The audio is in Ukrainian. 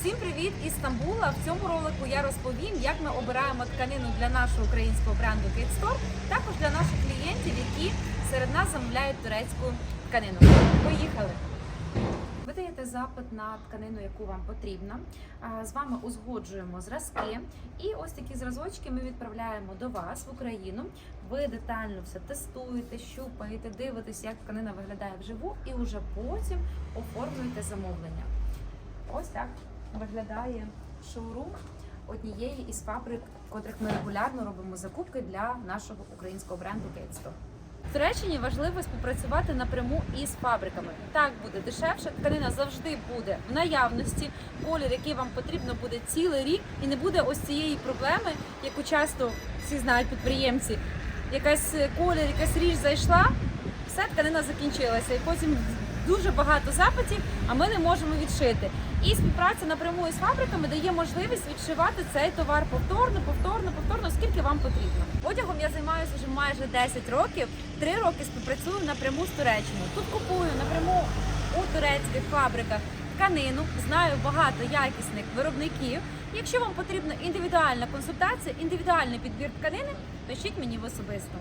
Всім привіт із Стамбула. В цьому ролику я розповім, як ми обираємо тканину для нашого українського бренду Kate також для наших клієнтів, які серед нас замовляють турецьку тканину. Поїхали! Ви даєте запит на тканину, яку вам потрібна. З вами узгоджуємо зразки. І ось такі зразочки ми відправляємо до вас в Україну. Ви детально все тестуєте, щупаєте, дивитесь, як тканина виглядає вживу, і вже потім оформлюєте замовлення. Ось так виглядає шоурум однієї із фабрик, котрих ми регулярно робимо закупки для нашого українського бренду Кейтсто. В Туреччині важливо співпрацювати напряму із фабриками. Так буде дешевше, тканина завжди буде в наявності. Колір, який вам потрібно, буде цілий рік, і не буде ось цієї проблеми, яку часто всі знають підприємці. Якась е, колір, якась річ зайшла, все тканина закінчилася, і потім дуже багато запитів, а ми не можемо відшити. І співпраця напряму із фабриками дає можливість відшивати цей товар повторно, повторно, повторно, скільки вам потрібно. Одягом я займаюся вже майже 10 років. Три роки співпрацюю напряму з Туреччиною. Тут купую напряму у турецьких фабриках тканину. Знаю багато якісних виробників. Якщо вам потрібна індивідуальна консультація, індивідуальний підбір тканини, пишіть мені в особисто.